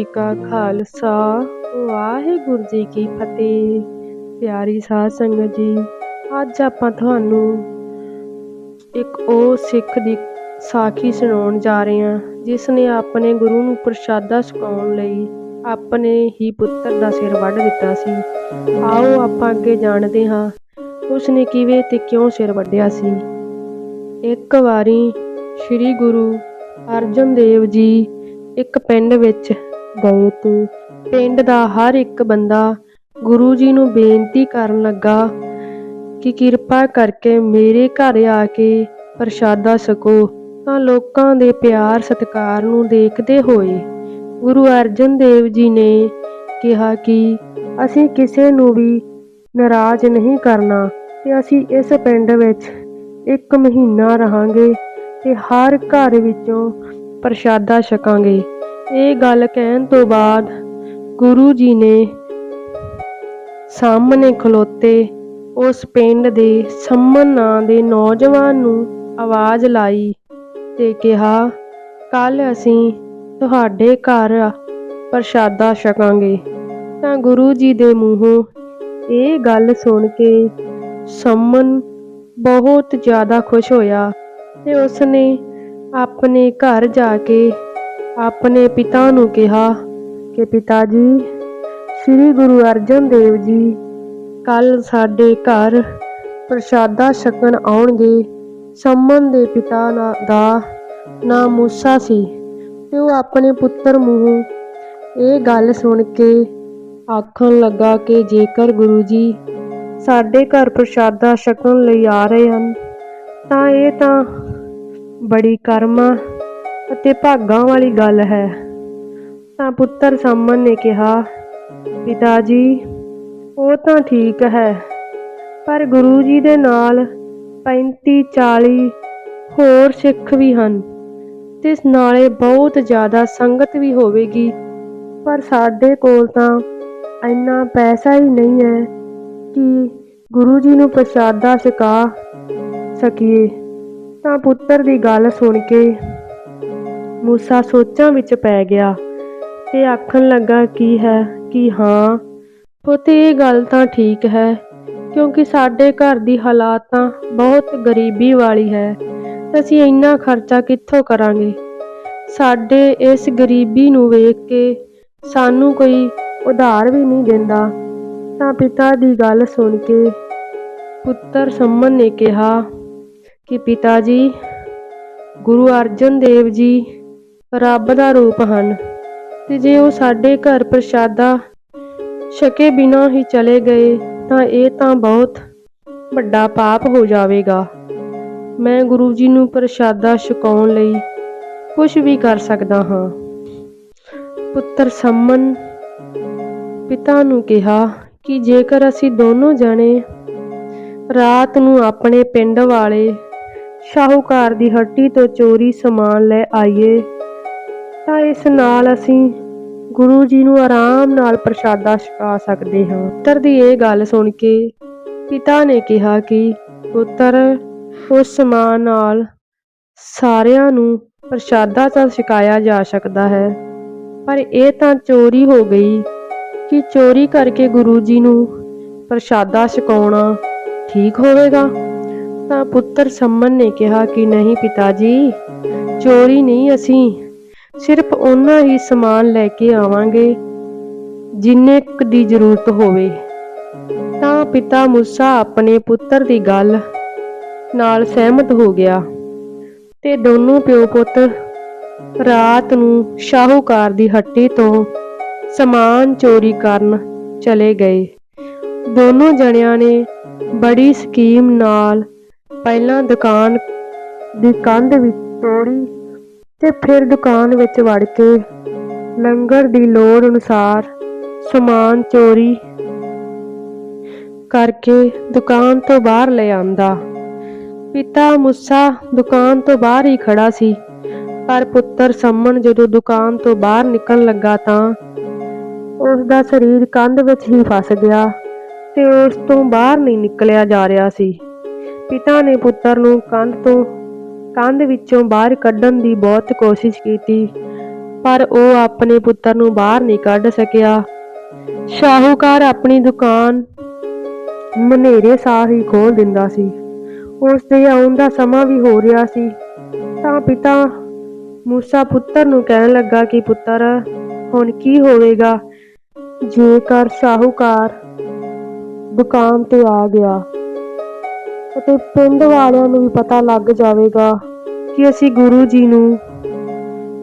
ਜੀ ਕਾ ਖਾਲਸਾ, ਵਾਹਿਗੁਰੂ ਜੀ ਕੀ ਫਤਿਹ। ਪਿਆਰੀ ਸਾਧ ਸੰਗਤ ਜੀ, ਅੱਜ ਆਪਾਂ ਤੁਹਾਨੂੰ ਇੱਕ ਉਹ ਸਿੱਖ ਦੀ ਸਾਖੀ ਸੁਣਾਉਣ ਜਾ ਰਹੇ ਹਾਂ, ਜਿਸ ਨੇ ਆਪਣੇ ਗੁਰੂ ਨੂੰ ਪ੍ਰਸ਼ਾਦਾ ਛਕਾਉਣ ਲਈ ਆਪਣੇ ਹੀ ਪੁੱਤਰ ਦਾ ਸਿਰ ਵੱਢ ਦਿੱਤਾ ਸੀ। ਆਓ ਆਪਾਂ ਅੱਗੇ ਜਾਣਦੇ ਹਾਂ ਉਸ ਨੇ ਕਿਵੇਂ ਤੇ ਕਿਉਂ ਸਿਰ ਵੱਢਿਆ ਸੀ। ਇੱਕ ਵਾਰੀ ਸ੍ਰੀ ਗੁਰੂ ਅਰਜਨ ਦੇਵ ਜੀ ਇੱਕ ਪਿੰਡ ਵਿੱਚ ਗਏ ਤੇ। ਪਿੰਡ ਦਾ ਹਰ ਇੱਕ ਬੰਦਾ ਗੁਰੂ ਜੀ ਨੂੰ ਬੇਨਤੀ ਕਰਨ ਲੱਗਾ ਕਿ ਕਿਰਪਾ ਕਰਕੇ ਮੇਰੇ ਘਰ ਆ ਕੇ ਪ੍ਰਸ਼ਾਦਾ ਸਕੋ, ਤਾਂ ਲੋਕਾਂ ਦੇ ਪਿਆਰ ਸਤਿਕਾਰ ਨੂੰ ਦੇਖਦੇ ਹੋਏ ਗੁਰੂ ਅਰਜਨ ਦੇਵ ਜੀ ਨੇ ਕਿਹਾ ਕਿ ਅਸੀਂ ਕਿਸੇ ਨੂੰ ਵੀ ਨਾਰਾਜ਼ ਨਹੀਂ ਕਰਨਾ ਤੇ ਅਸੀਂ ਇਸ ਪਿੰਡ ਵਿੱਚ ਇੱਕ ਮਹੀਨਾ ਰਹਾਂਗੇ ਤੇ ਹਰ ਘਰ ਵਿੱਚੋਂ ਪ੍ਰਸ਼ਾਦਾ ਛਕਾਂਗੇ। ਇਹ ਗੱਲ ਕਹਿਣ ਤੋਂ ਬਾਅਦ ਗੁਰੂ ਜੀ ਨੇ ਸਾਹਮਣੇ ਖਲੋਤੇ। ਉਸ ਪਿੰਡ ਦੇ ਸੰਮਨ ਨਾਂ ਦੇ ਨੌਜਵਾਨ ਨੂੰ ਆਵਾਜ਼ ਲਾਈ ਤੇ ਕਿਹਾ ਕੱਲ ਅਸੀਂ ਤੁਹਾਡੇ ਘਰ ਪ੍ਰਸ਼ਾਦਾ ਛਕਾਂਗੇ। ਤਾਂ ਗੁਰੂ ਜੀ ਦੇ ਮੂੰਹੋਂ ਇਹ ਗੱਲ ਸੁਣ ਕੇ ਸੰਮਨ ਬਹੁਤ ਜ਼ਿਆਦਾ ਖੁਸ਼ ਹੋਇਆ ਤੇ ਉਸਨੇ ਆਪਣੇ ਘਰ ਜਾ ਕੇ ਆਪਣੇ ਪਿਤਾ ਨੂੰ ਕਿਹਾ ਕਿ ਪਿਤਾ ਜੀ ਸ੍ਰੀ ਗੁਰੂ ਅਰਜਨ ਦੇਵ ਜੀ, ਕੱਲ ਸਾਡੇ ਘਰ ਪ੍ਰਸ਼ਾਦਾ ਛਕਣ ਆਉਣਗੇ। ਸੰਮਨ ਦੇ ਪਿਤਾ ਨਾ- ਦਾ ਨਾਂ ਮੂਸਾ ਸੀ ਤੇ ਉਹ ਆਪਣੇ ਪੁੱਤਰ ਮੂੰਹੋਂ ਇਹ ਗੱਲ ਸੁਣ ਕੇ ਆਖਣ ਲੱਗਾ ਕਿ ਜੇਕਰ ਗੁਰੂ ਜੀ ਸਾਡੇ ਘਰ ਪ੍ਰਸ਼ਾਦਾ ਛਕਣ ਲਈ ਆ ਰਹੇ ਹਨ, ਤਾਂ ਇਹ ਤਾਂ ਬੜੀ ਕਰਮਾ ਅਤੇ ਭਾਗਾਂ ਵਾਲੀ ਗੱਲ ਹੈ। ਤਾਂ ਪੁੱਤਰ ਸਾਮਨ ਨੇ ਕਿਹਾ, ਪਿਤਾ ਜੀ, ਉਹ ਤਾਂ ਠੀਕ ਹੈ, ਪਰ ਗੁਰੂ ਜੀ ਦੇ ਨਾਲ 35 40 ਹੋਰ ਸਿੱਖ ਵੀ ਹਨ। ਤੇ ਨਾਲੇ ਬਹੁਤ ਜ਼ਿਆਦਾ ਸੰਗਤ ਵੀ ਹੋਵੇਗੀ, ਪਰ ਸਾਡੇ ਕੋਲ ਤਾਂ ਇੰਨਾ ਪੈਸਾ ਹੀ ਨਹੀਂ ਹੈ ਕਿ ਗੁਰੂ ਜੀ ਨੂੰ ਪ੍ਰਸ਼ਾਦਾ ਛਕਾ ਸਕੀਏ। ਤਾਂ ਪੁੱਤਰ ਦੀ ਗੱਲ ਸੁਣ ਕੇ ਮੂਸਾ ਸੋਚਾਂ ਵਿੱਚ ਪੈ ਗਿਆ ਤੇ ਆਖਣ ਲੱਗਾ, ਕੀ ਹੈ? ਕਿ ਹਾਂ? ਪੁੱਤ, ਇਹ ਗੱਲ ਤਾਂ ਠੀਕ ਹੈ, ਕਿਉਂਕਿ ਸਾਡੇ ਘਰ ਦੀ ਹਾਲਾਤ ਤਾਂ ਬਹੁਤ ਗਰੀਬੀ ਵਾਲੀ ਹੈ। ਤੇ ਅਸੀਂ ਇੰਨਾ ਖਰਚਾ ਕਿੱਥੋਂ ਕਰਾਂਗੇ? ਸਾਡੇ ਇਸ ਗਰੀਬੀ ਨੂੰ ਵੇਖ ਕੇ ਸਾਨੂੰ ਕੋਈ ਉਧਾਰ ਵੀ ਨਹੀਂ ਦਿੰਦਾ। ਤਾਂ ਪਿਤਾ ਦੀ ਗੱਲ ਸੁਣ ਕੇ ਪੁੱਤਰ ਸੰਮਨ ਨੇ ਕਿਹਾ ਕਿ, ਪਿਤਾ ਜੀ, ਗੁਰੂ ਅਰਜਨ ਦੇਵ ਜੀ ਰੱਬ ਦਾ ਰੂਪ ਹਨ ਤੇ ਜੇ ਉਹ ਸਾਡੇ ਘਰ ਪ੍ਰਸ਼ਾਦਾ ਛਕੇ ਬਿਨਾਂ ਹੀ ਚਲੇ ਗਏ ਤਾਂ ਇਹ ਤਾਂ ਬਹੁਤ ਵੱਡਾ ਪਾਪ ਹੋ ਜਾਵੇਗਾ। ਮੈਂ ਗੁਰੂ ਜੀ ਨੂੰ ਪ੍ਰਸ਼ਾਦਾ ਛਕਾਉਣ ਲਈ ਕੁਝ ਵੀ ਕਰ ਸਕਦਾ ਹਾਂ। ਪੁੱਤਰ ਸੰਮਨ ਪਿਤਾ ਨੂੰ ਕਿਹਾ ਕਿ ਜੇਕਰ ਅਸੀਂ ਦੋਨੋਂ ਜਣੇ ਰਾਤ ਨੂੰ ਆਪਣੇ ਪਿੰਡ ਵਾਲੇ ਸ਼ਾਹੂਕਾਰ ਦੀ ਹੱਟੀ ਤੋਂ ਚੋਰੀ ਸਮਾਨ ਲੈ ਆਈਏ ਇਸ ਨਾਲ ਅਸੀਂ ਗੁਰੂ ਜੀ ਨੂੰ ਆਰਾਮ ਨਾਲ ਪ੍ਰਸ਼ਾਦਾ ਛਕਾ ਸਕਦੇ ਹਾਂ। ਪੁੱਤਰ ਦੀ ਇਹ ਗੱਲ ਸੁਣ ਕੇ ਪਿਤਾ ਨੇ ਕਿਹਾ ਕਿ ਪੁੱਤਰ, ਉਸ ਸਮਾਨ ਨਾਲ ਸਾਰਿਆਂ ਨੂੰ ਪ੍ਰਸ਼ਾਦਾ ਤਾਂ ਛਕਾਇਆ ਜਾ ਸਕਦਾ ਹੈ, ਪਰ ਇਹ ਤਾਂ ਚੋਰੀ ਹੋ ਗਈ ਕਿ ਚੋਰੀ ਕਰਕੇ ਗੁਰੂ ਜੀ ਨੂੰ ਪ੍ਰਸ਼ਾਦਾ ਛਕਾਉਣਾ ਠੀਕ ਹੋਵੇਗਾ। ਤਾਂ ਪੁੱਤਰ ਸੰਮਨ ਨੇ ਕਿਹਾ ਕਿ ਨਹੀਂ ਪਿਤਾ ਜੀ, ਚੋਰੀ ਨਹੀਂ ਅਸੀਂ ਸਿਰਫ ਉਹਨਾਂ ਹੀ ਸਮਾਨ ਲੈ ਕੇ ਆਵਾਂਗੇ ਜਿੰਨੇ ਕੁ ਦੀ ਜ਼ਰੂਰਤ ਹੋਵੇ। ਤਾਂ ਪਿਤਾ ਮੂਸਾ ਆਪਣੇ ਪੁੱਤਰ ਦੀ ਗੱਲ ਨਾਲ ਸਹਿਮਤ ਹੋ ਗਿਆ ਤੇ ਦੋਨੋਂ ਪਿਓ ਪੁੱਤ ਰਾਤ ਨੂੰ ਸ਼ਾਹੂਕਾਰ ਦੀ ਹੱਟੀ ਤੋਂ ਸਮਾਨ ਚੋਰੀ ਕਰਨ ਚਲੇ ਗਏ। ਦੋਨੋਂ ਜਣਿਆਂ ਨੇ ਬੜੀ ਸਕੀਮ ਨਾਲ ਪਹਿਲਾਂ ਦੁਕਾਨ ਦੀ ਕੰਧ ਵਿੱਚ ਤੋੜੀ ਤੇ ਫਿਰ ਦੁਕਾਨ ਵਿੱਚ ਵੜ ਕੇ ਲੰਗਰ ਦੀ ਲੋੜ ਅਨੁਸਾਰ ਸਮਾਨ ਚੋਰੀ ਕਰਕੇ ਦੁਕਾਨ ਤੋਂ ਬਾਹਰ ਲੈ ਆਂਦਾ। ਪਿਤਾ ਮੁੱਸਾ ਦੁਕਾਨ ਤੋਂ ਬਾਹਰ ਹੀ ਖੜਾ ਸੀ, ਪਰ ਪੁੱਤਰ ਸੰਮਨ ਜਦੋਂ ਦੁਕਾਨ ਤੋਂ ਬਾਹਰ ਨਿਕਲਣ ਲੱਗਾ ਤਾਂ ਉਸ ਦਾ ਸਰੀਰ ਕੰਧ ਵਿੱਚ ਹੀ ਫਸ ਗਿਆ ਤੇ ਉਸ ਤੋਂ ਬਾਹਰ ਨਹੀਂ ਨਿਕਲਿਆ ਜਾ ਰਿਹਾ ਸੀ। ਪਿਤਾ ਨੇ ਪੁੱਤਰ ਨੂੰ ਕੰਧ ਤੋਂ ਕੰਧ ਵਿੱਚੋਂ ਬਾਹਰ ਕੱਢਣ ਦੀ ਬਹੁਤ ਕੋਸ਼ਿਸ਼ ਕੀਤੀ, ਪਰ ਉਹ ਆਪਣੇ ਪੁੱਤਰ ਨੂੰ ਬਾਹਰ ਨਹੀਂ ਕੱਢ ਸਕਿਆ। ਸ਼ਾਹੂਕਾਰ ਆਪਣੀ ਦੁਕਾਨ ਮਨੇਰੇ ਸਾਹ ਹੀ ਖੋਲ ਦਿੰਦਾ ਸੀ। ਉਸ ਦੇ ਆਉਣ ਦਾ ਸਮਾਂ ਵੀ ਹੋ ਰਿਹਾ ਸੀ। ਤਾਂ ਪਿਤਾ ਮੂਸਾ ਪੁੱਤਰ ਨੂੰ ਕਹਿਣ ਲੱਗਾ ਕਿ ਪੁੱਤਰ, ਹੁਣ ਕੀ ਹੋਵੇਗਾ? ਜੇਕਰ ਸ਼ਾਹੂਕਾਰ ਦੁਕਾਨ ਤੇ ਆ ਗਿਆ ਅਤੇ ਪਿੰਡ ਵਾਲਿਆਂ ਨੂੰ ਵੀ ਪਤਾ ਲੱਗ ਜਾਵੇਗਾ ਕਿ ਅਸੀਂ ਗੁਰੂ ਜੀ ਨੂੰ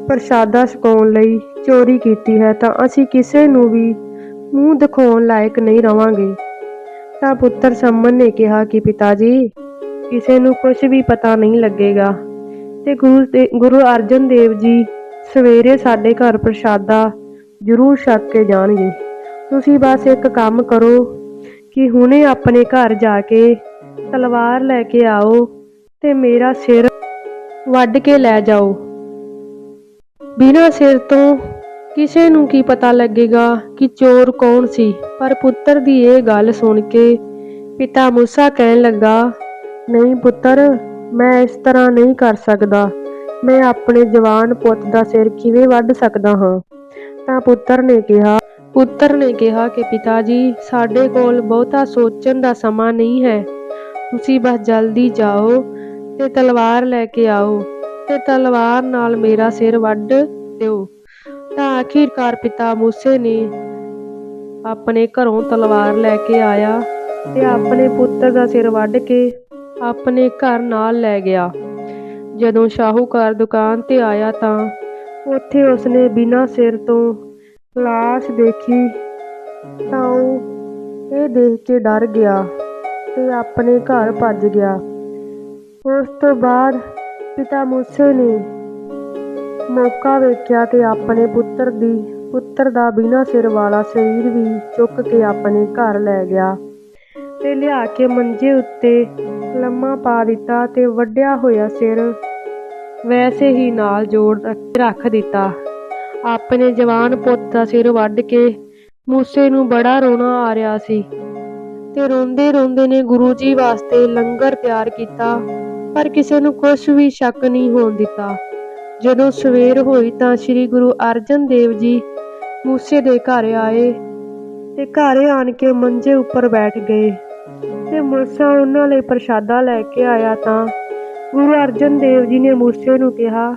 ਪ੍ਰਸ਼ਾਦਾ ਛਕਾਉਣ ਲਈ ਚੋਰੀ ਕੀਤੀ ਹੈ ਤਾਂ ਅਸੀਂ ਕਿਸੇ ਨੂੰ ਵੀ ਮੂੰਹ ਦਿਖਾਉਣ ਲਾਇਕ ਨਹੀਂ ਰਵਾਂਗੇ। ਤਾਂ ਪੁੱਤਰ ਸੰਮਨ ਨੇ ਕਿਹਾ ਕਿ ਪਿਤਾ ਜੀ ਕਿਸੇ ਨੂੰ ਕੁਝ ਵੀ ਪਤਾ ਨਹੀਂ ਲੱਗੇਗਾ ਤੇ ਗੁਰੂ ਤੇ ਗੁਰੂ ਅਰਜਨ ਦੇਵ ਜੀ ਸਵੇਰੇ ਸਾਡੇ ਘਰ ਪ੍ਰਸ਼ਾਦਾ ਜ਼ਰੂਰ ਛਕ ਕੇ ਜਾਣਗੇ। ਤੁਸੀਂ ਬਸ ਇੱਕ ਕੰਮ ਕਰੋ ਕਿ ਹੁਣੇ ਆਪਣੇ ਘਰ ਜਾ ਕੇ ਤਲਵਾਰ ਲੈ ਕੇ ਆਓ ਤੇ ਮੇਰਾ ਸਿਰ ਵੱਢ ਕੇ ਲੈ ਜਾਓ। ਬਿਨਾਂ ਸਿਰ ਤੋਂ ਕਿਸੇ ਨੂੰ ਕੀ ਪਤਾ ਲੱਗੇਗਾ ਕਿ ਚੋਰ ਕੌਣ ਸੀ। ਪਰ ਪੁੱਤਰ ਦੀ ਇਹ ਗੱਲ ਸੁਣ ਕੇ ਪਿਤਾ ਮੂਸਾ ਕਹਿਣ ਲੱਗਾ, ਨਹੀਂ ਪੁੱਤਰ, ਮੈਂ ਇਸ ਤਰ੍ਹਾਂ ਨਹੀਂ ਕਰ ਸਕਦਾ। ਮੈਂ ਆਪਣੇ ਜਵਾਨ ਪੁੱਤ ਦਾ ਸਿਰ ਕਿਵੇਂ ਵੱਢ ਸਕਦਾ ਹਾਂ? ਤਾਂ ਪੁੱਤਰ ਨੇ ਕਿਹਾ, ਪੁੱਤਰ ਨੇ ਕਿਹਾ ਕਿ ਪਿਤਾ ਜੀ, ਸਾਡੇ ਕੋਲ ਬਹੁਤਾ ਸੋਚਣ ਦਾ ਸਮਾਂ ਨਹੀਂ ਹੈ। ਤੁਸੀਂ ਬਸ ਜਲਦੀ ਜਾਓ ਤੇ ਤਲਵਾਰ ਲੈ ਕੇ ਆਓ ਤੇ ਤਲਵਾਰ ਨਾਲ ਮੇਰਾ ਸਿਰ ਵੱਢ ਦਿਓ। ਤਾਂ ਆਖਿਰਕਾਰ ਪਿਤਾ ਮੂਸੇ ਨੇ ਆਪਣੇ ਘਰੋਂ ਤਲਵਾਰ ਲੈ ਕੇ ਆਇਆ ਤੇ ਆਪਣੇ ਪੁੱਤਰ ਦਾ ਸਿਰ ਵੱਢ ਕੇ ਆਪਣੇ ਘਰ ਨਾਲ ਲੈ ਗਿਆ। ਜਦੋਂ ਸ਼ਾਹੂਕਾਰ ਦੁਕਾਨ ਤੇ ਆਇਆ ਤਾਂ ਉੱਥੇ ਉਸਨੇ ਬਿਨਾਂ ਸਿਰ ਤੋਂ ਲਾਸ਼ ਦੇਖੀ ਤਾਂ ਉਹ ਇਹ ਦੇਖ ਕੇ ਡਰ ਗਿਆ। ਤੇ ਆਪਣੇ ਘਰ ਭੱਜ ਗਿਆ। ਉਸ ਤੋਂ ਬਾਅਦ ਪਿਤਾ ਮੂਸੇ ਨੇ ਮੌਕਾ ਵੇਖਿਆ ਤੇ ਆਪਣੇ ਪੁੱਤਰ ਦੀ, ਪੁੱਤਰ ਦਾ ਬਿਨਾਂ ਸਿਰ ਵਾਲਾ ਸਰੀਰ ਵੀ ਚੁੱਕ ਕੇ ਆਪਣੇ ਘਰ ਲੈ ਗਿਆ ਤੇ ਲਿਆ ਕੇ ਮੰਜੇ ਉੱਤੇ ਲੰਮਾ ਪਾ ਦਿੱਤਾ ਤੇ ਵੱਢਿਆ ਹੋਇਆ ਸਿਰ ਵੈਸੇ ਹੀ ਨਾਲ ਜੋੜ ਰੱਖ ਦਿੱਤਾ। ਆਪਣੇ ਜਵਾਨ ਪੁੱਤ ਦਾ ਸਿਰ ਵੱਢ ਕੇ ਮੂਸੇ ਨੂੰ ਬੜਾ ਰੋਣਾ ਆ ਰਿਹਾ ਸੀ। ਤੇ ਰੋਂਦੇ ਰੋਂਦੇ ਨੇ ਗੁਰੂ ਜੀ ਵਾਸਤੇ ਲੰਗਰ ਤਿਆਰ ਕੀਤਾ, ਪਰ ਕਿਸੇ ਨੂੰ ਕੁਝ ਵੀ ਸ਼ੱਕ ਨਹੀਂ ਹੋਣ ਦਿੱਤਾ। ਜਦੋਂ ਸਵੇਰ ਹੋਈ ਤਾਂ ਸ੍ਰੀ ਗੁਰੂ ਅਰਜਨ ਦੇਵ ਜੀ ਮੂਸੇ ਦੇ ਘਰ ਆਏ ਤੇ ਘਰ ਆਣ ਕੇ ਮੰਜੇ ਉੱਪਰ ਬੈਠ ਗਏ ਤੇ ਮੂਸਾ ਉਹਨਾਂ ਲਈ ਪ੍ਰਸ਼ਾਦਾ ਲੈ ਕੇ ਆਇਆ ਤਾਂ ਗੁਰੂ ਅਰਜਨ ਦੇਵ ਜੀ ਨੇ ਮੂਸੇ ਨੂੰ ਕਿਹਾ,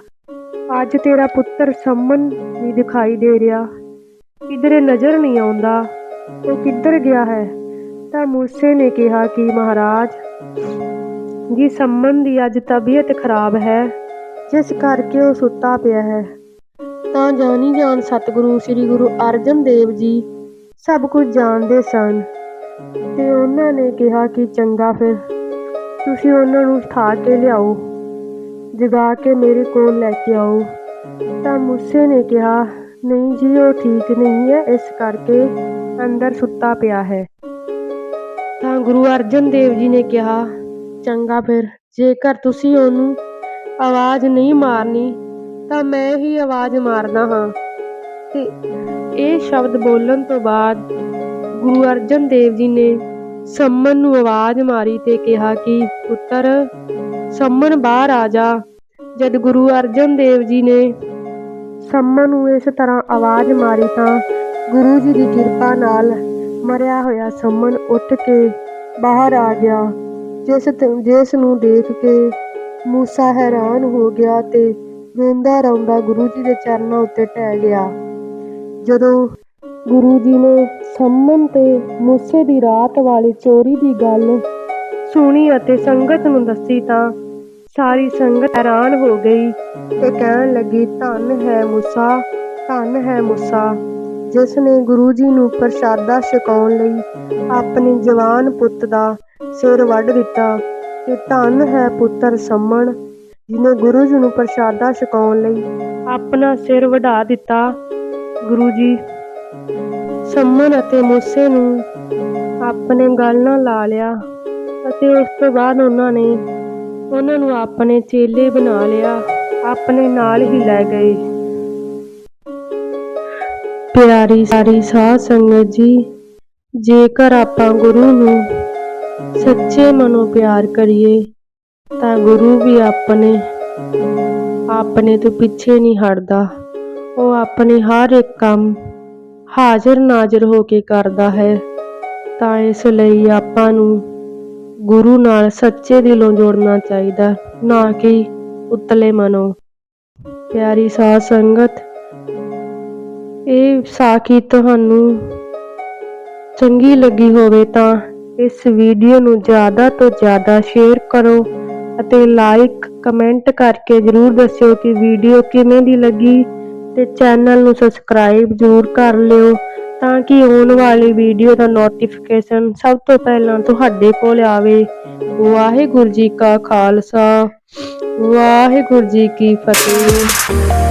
ਅੱਜ ਤੇਰਾ ਪੁੱਤਰ ਸੰਮਨ ਨਹੀਂ ਦਿਖਾਈ ਦੇ ਰਿਹਾ। ਕਿਧਰੇ ਨਜ਼ਰ ਨਹੀਂ ਆਉਂਦਾ, ਉਹ ਕਿੱਧਰ ਗਿਆ ਹੈ? ਤਾਂ ਮੂਸੇ ਨੇ ਕਿਹਾ ਕਿ ਮਹਾਰਾਜ ਜੀ ਸੰਮਨ ਦੀ ਅੱਜ ਤਬੀਅਤ ਖਰਾਬ ਹੈ, ਜਿਸ ਕਰਕੇ ਉਹ ਸੁੱਤਾ ਪਿਆ ਹੈ। ਤਾਂ ਜਾਣੀ ਜਾਣ ਸਤਿਗੁਰੂ ਸ੍ਰੀ ਗੁਰੂ ਅਰਜਨ ਦੇਵ ਜੀ ਸਭ ਕੁਝ ਜਾਣਦੇ ਸਨ ਤੇ ਉਹਨਾਂ ਨੇ ਕਿਹਾ ਕਿ ਚੰਗਾ ਫਿਰ, ਤੁਸੀਂ ਉਹਨਾਂ ਨੂੰ ਉਠਾ ਕੇ ਲਿਆਓ, ਜਗਾ ਕੇ ਮੇਰੇ ਕੋਲ ਲੈ ਕੇ ਆਓ। ਤਾਂ ਮੂਸੇ ਨੇ ਕਿਹਾ, ਨਹੀਂ ਜੀ, ਉਹ ਠੀਕ ਨਹੀਂ ਹੈ, ਇਸ ਕਰਕੇ ਅੰਦਰ ਸੁੱਤਾ ਪਿਆ ਹੈ। ਗੁਰੂ ਅਰਜਨ ਦੇਵ ਜੀ ਨੇ ਕਿਹਾ, ਚੰਗਾ ਫਿਰ, ਜੇਕਰ ਤੁਸੀਂ ਉਹਨੂੰ ਆਵਾਜ਼ ਨਹੀਂ ਮਾਰਨੀ, ਤਾਂ ਮੈਂ ਹੀ ਆਵਾਜ਼ ਮਾਰਦਾ ਹਾਂ। ਤੇ ਇਹ ਸ਼ਬਦ ਬੋਲਣ ਤੋਂ ਬਾਅਦ ਗੁਰੂ ਅਰਜਨ ਦੇਵ ਜੀ ਨੇ ਸੰਮਨ ਨੂੰ ਆਵਾਜ਼ ਮਾਰੀ ਤੇ ਕਿਹਾ ਕਿ, ਪੁੱਤਰ, ਸੰਮਨ ਬਾਹਰ ਆ ਜਾ। ਜਦ ਗੁਰੂ ਅਰਜਨ ਦੇਵ ਜੀ ਨੇ ਸੰਮਨ ਨੂੰ ਇਸ ਤਰ੍ਹਾਂ ਆਵਾਜ਼ ਮਾਰੀ ਤਾਂ ਗੁਰੂ ਜੀ ਦੀ ਕਿਰਪਾ ਨਾਲ ਮਰਿਆ ਹੋਇਆ ਸੰਮਨ ਉੱਠ ਕੇ ਬਾਹਰ ਆ ਗਿਆ। ਜਿਸ ਜਿਸ ਨੂੰ ਦੇਖ ਕੇ ਮੂਸਾ ਹੈਰਾਨ ਹੋ ਗਿਆ ਤੇ ਰੋਂਦਾ ਰੋਂਦਾ ਗੁਰੂ ਜੀ ਦੇ ਚਰਨਾਂ ਉੱਤੇ ਟਹਿ ਗਿਆ। ਜਦੋਂ ਗੁਰੂ ਜੀ ਨੇ ਸੰਮਨ ਤੇ ਮੂਸੇ ਦੀ ਰਾਤ ਵਾਲੀ ਚੋਰੀ ਦੀ ਗੱਲ ਸੁਣੀ ਅਤੇ ਸੰਗਤ ਨੂੰ ਦੱਸੀ ਤਾਂ ਸਾਰੀ ਸੰਗਤ ਹੈਰਾਨ ਹੋ ਗਈ ਤੇ ਕਹਿਣ ਲੱਗੀ, ਧੰਨ ਹੈ ਮੂਸਾ, ਧੰਨ ਹੈ ਮੂਸਾ। ਜਿਸ ਨੇ ਗੁਰੂ ਜੀ ਨੂੰ ਪ੍ਰਸ਼ਾਦਾ ਛਕਾਉਣ ਲਈ ਆਪਣੇ ਜਵਾਨ ਪੁੱਤ ਦਾ ਸਿਰ ਵੱਢ ਦਿੱਤਾ ਤੇ ਧੰਨ ਹੈ ਪੁੱਤਰ ਸੰਮਣ, ਜਿਹਨੇ ਗੁਰੂ ਜੀ ਨੂੰ ਪ੍ਰਸ਼ਾਦਾ ਛਕਾਉਣ ਲਈ ਆਪਣਾ ਸਿਰ ਵਢਾ ਦਿੱਤਾ। ਗੁਰੂ ਜੀ ਸੰਮਨ ਅਤੇ ਮੂਸੇ ਨੂੰ ਆਪਣੇ ਗਲ ਨਾਲ ਲਾ ਲਿਆ ਅਤੇ ਉਸ ਤੋਂ ਬਾਅਦ ਉਹਨਾਂ ਨੇ ਉਹਨਾਂ ਨੂੰ ਆਪਣੇ ਚੇਲੇ ਬਣਾ ਲਿਆ, ਆਪਣੇ ਨਾਲ ਹੀ ਲੈ ਗਏ। ਪਿਆਰੀ ਸਾਰੀ ਸਾਧ ਸੰਗਤ ਜੀ, ਜੇਕਰ ਆਪਾਂ ਗੁਰੂ ਨੂੰ ਸੱਚੇ ਮਨੋਂ ਪਿਆਰ ਕਰੀਏ, ਤਾਂ ਗੁਰੂ ਵੀ ਆਪਣੇ ਆਪਣੇ ਤੋਂ ਪਿੱਛੇ ਨਹੀਂ ਹਟਦਾ। ਉਹ ਆਪਣੇ ਹਰ ਇੱਕ ਕੰਮ ਹਾਜ਼ਰ ਨਾਜ਼ਰ ਹੋ ਕੇ ਕਰਦਾ ਹੈ। ਤਾਂ ਇਸ ਲਈ ਆਪਾਂ ਨੂੰ ਗੁਰੂ ਨਾਲ ਸੱਚੇ ਦਿਲੋਂ ਜੋੜਨਾ ਚਾਹੀਦਾ, ਨਾ ਕਿ ਉਤਲੇ ਮਨੋਂ। ਪਿਆਰੀ ਸਾਧ ਸੰਗਤ ਇਹ ਸਾਖੀ ਤੁਹਾਨੂੰ ਚੰਗੀ ਲੱਗੀ ਹੋਵੇ ਤਾਂ ਇਸ ਵੀਡੀਓ ਨੂੰ ਜ਼ਿਆਦਾ ਤੋਂ ਜ਼ਿਆਦਾ ਸ਼ੇਅਰ ਕਰੋ ਅਤੇ ਲਾਈਕ ਕਮੈਂਟ ਕਰਕੇ ਜਰੂਰ ਦੱਸਿਓ ਕਿ ਵੀਡੀਓ ਕਿਵੇਂ ਦੀ ਲੱਗੀ ਤੇ ਚੈਨਲ ਨੂੰ ਸਬਸਕ੍ਰਾਈਬ ਜਰੂਰ ਕਰ ਲਿਓ ਤਾਂ ਕਿ ਆਉਣ ਵਾਲੀ ਵੀਡੀਓ ਦਾ ਨੋਟੀਫਿਕੇਸ਼ਨ ਸਭ ਤੋਂ ਪਹਿਲਾਂ ਤੁਹਾਡੇ ਕੋਲ ਆਵੇ। ਵਾਹਿਗੁਰੂ ਜੀ ਕਾ ਖਾਲਸਾ, ਵਾਹਿਗੁਰੂ ਜੀ ਕੀ ਫਤਿਹ।